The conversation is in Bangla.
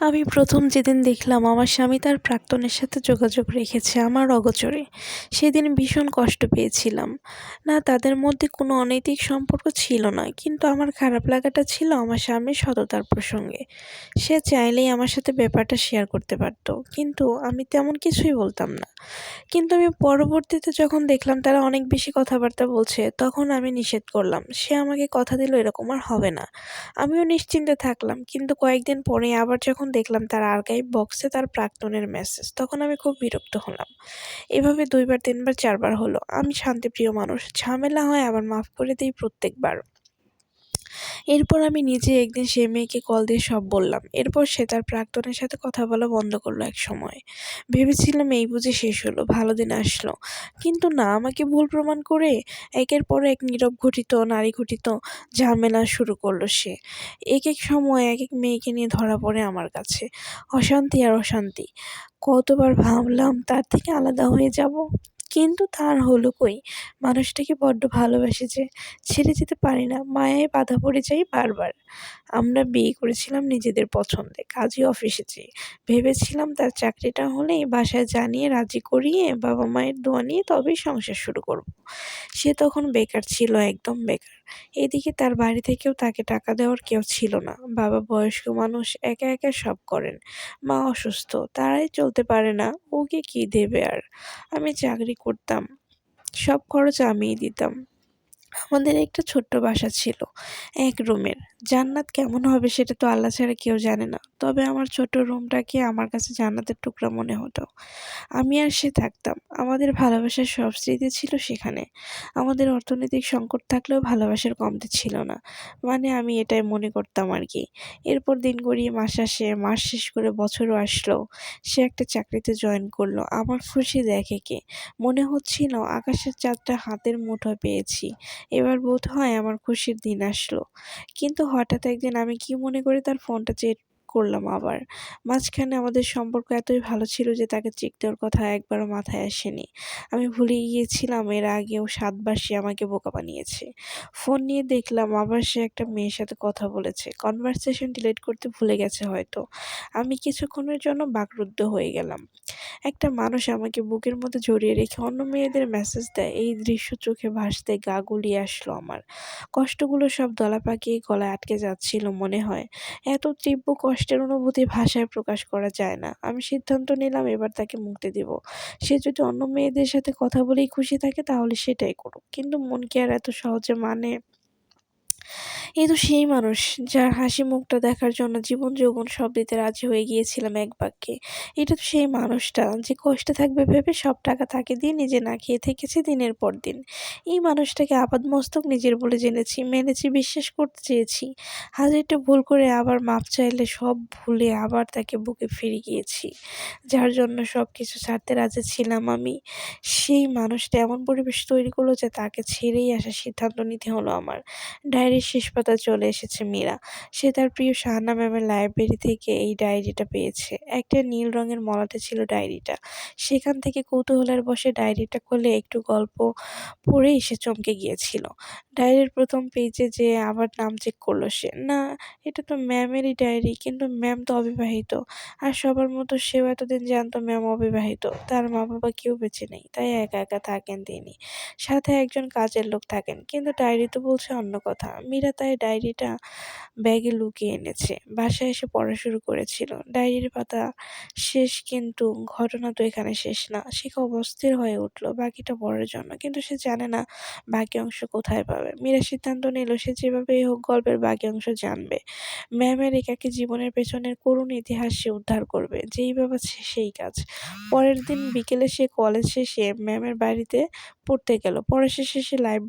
আমি প্রথম যেদিন দেখলাম আমার স্বামী তার প্রাক্তনের সাথে যোগাযোগ রেখেছে আমার অগচরে, সেদিন ভীষণ কষ্ট পেয়েছিলাম। না, তাদের মধ্যে কোনো অনৈতিক সম্পর্ক ছিল না, কিন্তু আমার খারাপ লাগাটা ছিল আমার স্বামীর সততার প্রসঙ্গে। সে চাইলেই আমার সাথে ব্যাপারটা শেয়ার করতে পারত, কিন্তু আমি তেমন কিছুই বলতাম না। কিন্তু আমি পরবর্তীতে যখন দেখলাম তারা অনেক বেশি কথাবার্তা বলছে, তখন আমি নিষেধ করলাম, সে আমাকে কথা দিল এরকম আর হবে না। আমিও নিশ্চিন্তে থাকলাম, কিন্তু কয়েকদিন পরে আবার যখন দেখলাম তার আর্কাইভ বক্সে তার প্রাক্তনের মেসেজ তখন আমি খুব বিরক্ত হলাম। এভাবে দুইবার, তিনবার, চারবার হলো। আমি শান্তিপ্রিয় মানুষ। ঝামেলা হয়, আবার মাফ করে দিই প্রত্যেকবার। এরপর আমি নিজে একদিন সে মেয়েকে কল দিয়ে সব বললাম। এরপর সে তার প্রাক্তনের সাথে কথা বলা বন্ধ করল এক সময়। ভেবেছিলাম এই বুঝে শেষ হলো, ভালো দিন আসলো। কিন্তু না, আমাকে ভুল প্রমাণ করে একের পর এক নীরব ঘটিত, নারী ঘটিত ঝামেলা শুরু করল সে। এক এক সময় এক এক মেয়েকে নিয়ে ধরা পড়ে আমার কাছে। অশান্তি আর অশান্তি। কতবার ভাবলাম তার থেকে আলাদা হয়ে যাব? কিন্তু তার হলো কই? মানুষটাকে বড্ড ভালোবাসি যে ছেড়ে যেতে পারি না, মায়ায় বাধা পড়ে যাই বারবার। আমরা বিয়ে করেছিলাম নিজেদের পছন্দে কাজী অফিসে যেয়ে ভেবেছিলাম তার চাকরিটা হলেই বাসায় জানিয়ে, রাজি করিয়ে, বাবা মায়ের দোয়া নিয়ে তবেই সংসার শুরু করব। সে তখন বেকার ছিল, একদম বেকার। এদিকে তার বাড়ি থেকেও তাকে টাকা দেওয়ার কেউ ছিল না। বাবা বয়স্ক মানুষ, একা একা সব করেন। মা অসুস্থ, তারাই চলতে পারে না, ওকে কি দেবে আর? আমি চাকরি করতাম। সব খরচ আমিই দিতাম। আমাদের একটা ছোট্ট বাসা ছিল, এক রুমের। জান্নাত কেমন হবে সেটা তো আল্লাহ ছাড়া কেউ জানে না। তবে আমার ছোট রুমটাকে আমার কাছে জান্নাতের টুকরা মনে হতো। আমি আর সে থাকতাম। আমাদের ভালোবাসার সব স্মৃতি ছিল সেখানে। আমাদের অর্থনৈতিক সংকট থাকলেও ভালোবাসার কমতি ছিল না। মানে আমি এটাই মনে করতাম আর কি। এরপর দিন গড়িয়ে মাস আসে, মাস শেষ করে বছরও আসলো। সে একটা চাকরিতে জয়েন করল। আমার খুশি দেখে কে? মনে হচ্ছিল আকাশের চাঁদটা হাতের মুঠোয় পেয়েছি। এবার বোধ হয় আমার খুশির দিন আসলো। কিন্তু হঠাৎ একদিন আমি কি মনে করে তার ফোনটা চেক করলাম আবার। মাঝখানে আমাদের সম্পর্ক এতই ভালো ছিল যে তাকে চেক দেওয়ার কথা একবারও মাথায় আসেনি। আমি ভুলে গিয়েছিলাম এর আগেও সাতবার সে আমাকে বোকা বানিয়েছে। ফোন নিয়ে দেখলাম আবার সে একটা মেয়ের সাথে কথা বলেছে। কনভারসেশন ডিলিট করতে ভুলে গেছে হয়তো। আমি কিছুক্ষণের জন্য বাকরুদ্ধ হয়ে গেলাম। একটা মানুষ আমাকে বুকের মধ্যে জড়িয়ে রেখে অন্য মেয়েদের মেসেজ দেয়, এই দৃশ্য চোখে ভাসতে গা গুলিয়ে আসলো আমার। কষ্টগুলো সব দলা পাকিয়ে গলায় আটকে যাচ্ছিল মনে হয়। এত তীব্র কষ্টের অনুভূতি ভাষায় প্রকাশ করা যায় না। আমি সিদ্ধান্ত নিলাম এবার তাকে মুক্তি দেব। সে যদি অন্য মেয়েদের সাথে কথা বলেই খুশি থাকে তাহলে সেটাই করুক। কিন্তু মন কি আর এত সহজে মানে এ তো সেই মানুষ যার হাসি মুখটা দেখার জন্য জীবন যৌবন সব দিতে রাজি হয়ে গিয়েছিলাম এক বাক্যে। এটা তো সেই মানুষটা যে কষ্টে থাকবে ভেবে সব টাকা তাকে দিয়ে নিজে না খেয়ে থেকেছে দিনের পর দিন। এই মানুষটাকে আপাদ মস্তক নিজের বলে জেনেছি, মেনেছি, বিশ্বাস করতে চেয়েছি। হাজারটা ভুল করে আবার মাপ চাইলে সব ভুলে আবার তাকে বুকে ফিরে গিয়েছি, যার জন্য সব কিছু ছাড়তে রাজি ছিলাম আমি। সেই মানুষটা এমন পরিবেশ তৈরি করল যে তাকে ছেড়েই আসার সিদ্ধান্ত নিতে হলো আমার। ডায়েরির শেষ পাতায় চলে এসেছে মীরা? সে তার প্রিয় শাহানা ম্যামের লাইব্রেরি থেকে এই ডায়েরিটা পেয়েছে। একটা নীল রঙের মলাটে ছিল ডায়েরিটা সেখান থেকে কৌতূহলের বসে ডায়েরিটা খুলে একটু গল্প পড়েই সে চমকে গিয়েছিল। ডায়েরির প্রথম পেজে যে আবার নাম চেক করল সে, না, এটা তো ম্যামেরই ডায়েরি কিন্তু ম্যাম তো অবিবাহিত। আর সবার মতো সেও এতদিন জানতো ম্যাম অবিবাহিত। তার মা বাবা কেউ বেঁচে নেই, তাই একা একা থাকেন তিনি। সাথে একজন কাজের লোক থাকেন, কিন্তু ডায়েরি তো বলছে অন্য কথা। মীরা তাই ডায়েরিটা ব্যাগে লুকিয়ে এনেছে। বাসায় এসে পড়া শুরু করেছিল। ডায়েরির পাতা শেষ কিন্তু ঘটনা তো এখানে শেষ না। সে খুব অস্থির হয়ে উঠল বাকিটা পড়ার জন্য। কিন্তু সে জানে না বাকি অংশ কোথায় পাবে। মীরা সিদ্ধান্ত নিল সে যেভাবেই হোক গল্পের বাকি অংশ জানবে। ম্যামের একাকে জীবনের পেছনের করুণ ইতিহাস সে উদ্ধার করবে। যেই ভাবাচ্ছে সেই কাজ। পরের দিন বিকেলে সে কলেজ শেষে ম্যামের বাড়িতে পড়তে গেল। পড়া শেষে সে লাইব্রেরি